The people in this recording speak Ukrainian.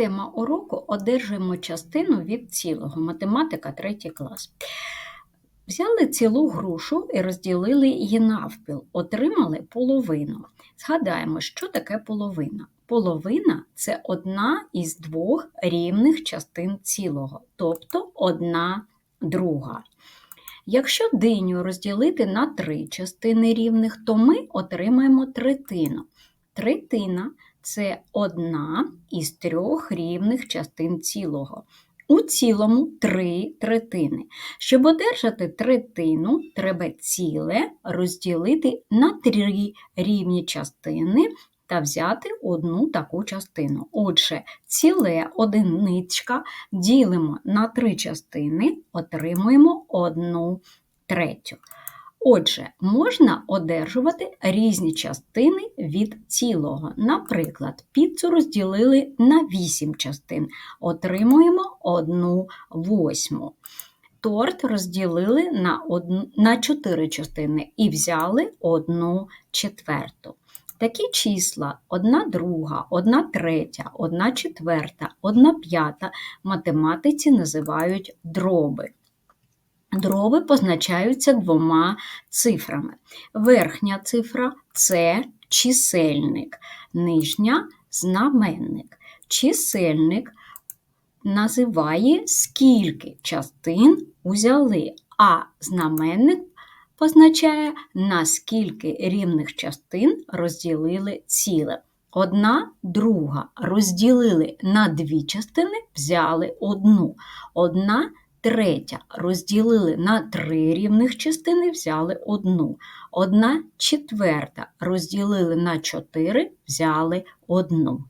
Тема уроку одержуємо частину від цілого. Математика 3 клас. Взяли цілу грушу і розділили її навпіл, отримали половину. Згадаємо, що таке половина. Половина це одна із двох рівних частин цілого, тобто одна друга. Якщо диню розділити на три частини рівних, то ми отримаємо третину. Третина це одна із трьох рівних частин цілого. У цілому три третини. Щоб одержати третину, треба ціле розділити на три рівні частини та взяти одну таку частину. Отже, ціле одиничка ділимо на три частини, отримуємо одну третю. Отже, можна одержувати різні частини від цілого. Наприклад, піцу розділили на 8 частин, отримуємо 1 восьму. Торт розділили на, одну, на 4 частини і взяли 1 четверту. Такі числа 1 друга, 1 третя, 1 четверта, 1 п'ята математиці називають дроби. Дроби позначаються двома цифрами. Верхня цифра це чисельник, нижня знаменник. Чисельник називає, скільки частин узяли, а знаменник позначає, на скільки рівних частин розділили ціле. Одна друга розділили на дві частини, взяли одну. Одна третя розділили на три рівних частини, взяли одну. Одна четверта розділили на чотири, взяли одну.